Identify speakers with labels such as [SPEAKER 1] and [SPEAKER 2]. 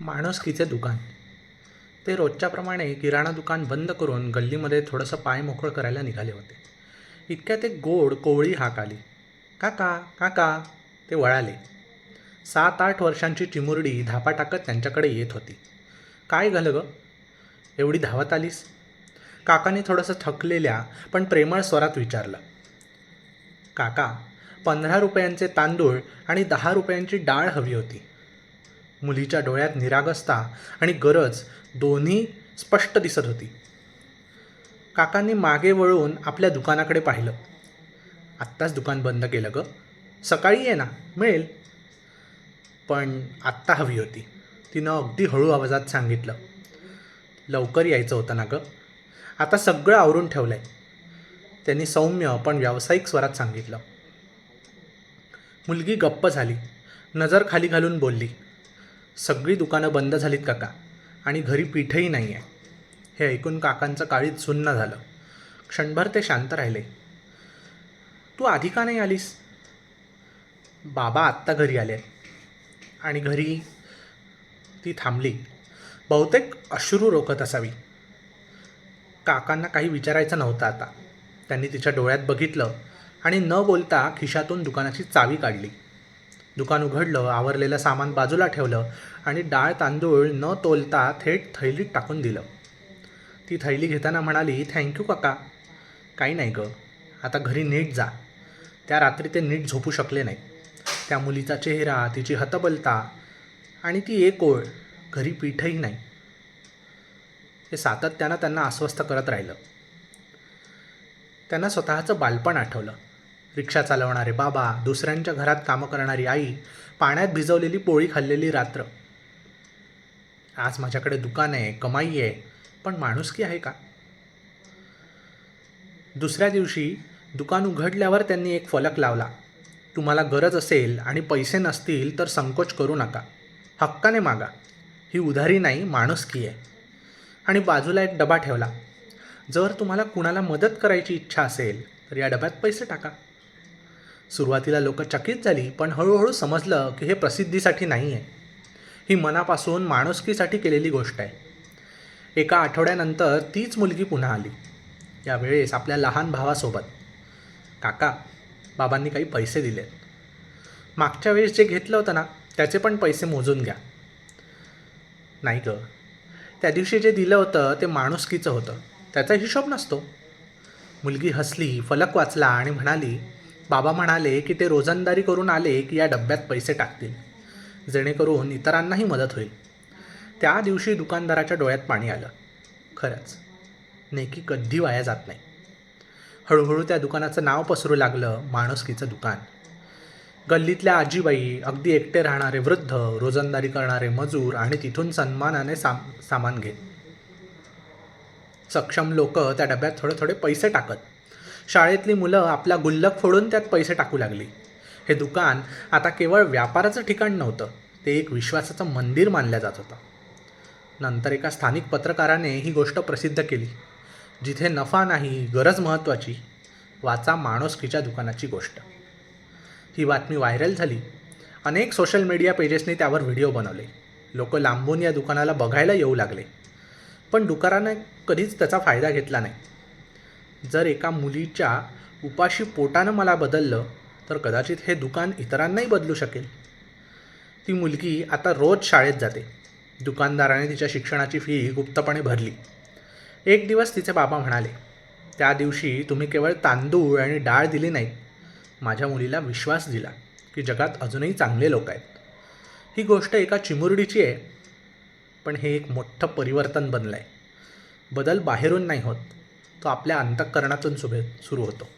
[SPEAKER 1] माणुसकीचे दुकान? ते रोजच्याप्रमाणे किराणा दुकान बंद करून गल्लीमध्ये थोडंसं पाय मोकळं करायला निघाले होते. इतक्यात एक गोड कोवळी हाक आली. काका काका ते वळाले. सात आठ वर्षांची चिमुरडी धापा टाकत त्यांच्याकडे येत होती. काय झालं गं? एवढी धावत आलीस? काकाने थोडंसं थकलेल्या पण प्रेमळ स्वरात विचारलं. काका पंधरा रुपयांचे तांदूळ आणि दहा रुपयांची डाळ हवी होती. मुलीच्या डोळ्यात निरागसता आणि गरज दोन्ही स्पष्ट दिसत होती. काकांनी मागे वळून आपल्या दुकानाकडे पाहिलं. आत्ताच दुकान बंद केलं गं. सकाळी ये ना मिळेल. पण आत्ता हवी होती. तिनं अगदी हळू आवाजात सांगितलं. लवकर यायचं होतं ना गं. आता सगळं आवरून ठेवलं आहे त्यांनी सौम्य पण व्यावसायिक स्वरात सांगितलं. मुलगी गप्प झाली. नजर खाली घालून बोलली. सगळी दुकानं बंद झालीत काका. आणि घरी पीठही नाही आहे हे ऐकून काकांचं काळीत सुन्न झालं. क्षणभर ते शांत राहिले. तू आधी का नाही आलीस? बाबा आत्ता घरी आले आणि घरी? ती थांबली. बहुतेक अश्रू रोखत असावी. काकांना काही विचारायचं नव्हतं आता. त्यांनी तिच्या डोळ्यात बघितलं आणि न बोलता खिशातून दुकानाची चावी काढली. दुकान उघडलं आवरलेलं सामान बाजूला ठेवलं आणि डाळ तांदूळ न तोलता थेट थैलीत टाकून दिलं. ती थैली घेताना म्हणाली थँक्यू काका. काही नाही गं. आता घरी नीट जा. त्या रात्री ते नीट झोपू शकले नाही. त्या मुलीचा चेहरा तिची हतबलता आणि ती एक ओळ. घरी पीठही नाही. हे सातत्यानं त्यांना अस्वस्थ करत राहिलं. त्यांना स्वतःचं बालपण आठवलं. रिक्षा चालवणारे बाबा दुसऱ्यांच्या घरात कामं करणारी आई पाण्यात भिजवलेली पोळी खाल्लेली रात्र. आज माझ्याकडे दुकान आहे कमाई आहे पण माणुसकी आहे का? दुसऱ्या दिवशी दुकान उघडल्यावर त्यांनी एक फलक लावला. तुम्हाला गरज असेल आणि पैसे नसतील तर संकोच करू नका. हक्काने मागा. ही उधारी नाही माणुसकी आहे. आणि बाजूला एक डबा ठेवला. जर तुम्हाला कुणाला मदत करायची इच्छा असेल तर या डब्यात पैसे टाका. सुरुवातीला लोक चकित झाली पण हळूहळू समजलं की हे प्रसिद्धीसाठी नाही आहे ही मनापासून माणुसकीसाठी केलेली गोष्ट आहे. एका आठवड्यानंतर तीच मुलगी पुन्हा आली. यावेळेस आपल्या लहान भावासोबत. काका बाबांनी काही पैसे दिलेत. मागच्या वेळेस जे घेतलं होतं ना त्याचे पण पैसे मोजून घ्या. नाही गं. त्या दिवशी जे दिलं होतं ते माणुसकीचं होतं. त्याचा हिशोब नसतो. मुलगी हसली फलक वाचला आणि म्हणाली बाबा म्हणाले की ते रोजंदारी करून आले की या डब्यात पैसे टाकतील. जेणेकरून इतरांनाही मदत होईल. त्या दिवशी दुकानदाराच्या डोळ्यात पाणी आलं. खरंच नेकी कधी वाया जात नाही. हळूहळू त्या दुकानाचं नाव पसरू लागलं माणुसकीचं दुकान. गल्लीतल्या आजीबाई अगदी एकटे राहणारे वृद्ध रोजंदारी करणारे मजूर आणि तिथून सन्मानाने साम सामान घेत. सक्षम लोक त्या डब्यात थोडे थोडे पैसे टाकत. शाळेतली मुलं आपला गुल्लक फोडून त्यात पैसे टाकू लागली. हे दुकान आता केवळ व्यापाराचं ठिकाण नव्हतं ते एक विश्वासाचं मंदिर मानलं जात होतं. नंतर एका स्थानिक पत्रकाराने ही गोष्ट प्रसिद्ध केली. जिथे नफा नाही गरज महत्त्वाची वाचा माणुसकीच्या दुकानाची गोष्ट. ही बातमी व्हायरल झाली. अनेक सोशल मीडिया पेजेसनी त्यावर व्हिडिओ बनवले. लोक लांबून या दुकानाला बघायला येऊ लागले. पण दुकानाने कधीच त्याचा फायदा घेतला नाही. जर एका मुलीच्या उपाशी पोटानं मला बदललं तर कदाचित हे दुकान इतरांनाही बदलू शकेल. ती मुलगी आता रोज शाळेत जाते. दुकानदाराने तिच्या शिक्षणाची फी गुप्तपणे भरली. एक दिवस तिचे बाबा म्हणाले त्या दिवशी तुम्ही केवळ तांदूळ आणि डाळ दिली नाहीत माझ्या मुलीला विश्वास दिला की जगात अजूनही चांगले लोक आहेत. ही गोष्ट एका चिमुरडीची आहे पण हे एक मोठं परिवर्तन बनलं आहे बदल बाहेरून नाही होत. तो आपल्या अंतःकरणातून सुभे सुरू होतो.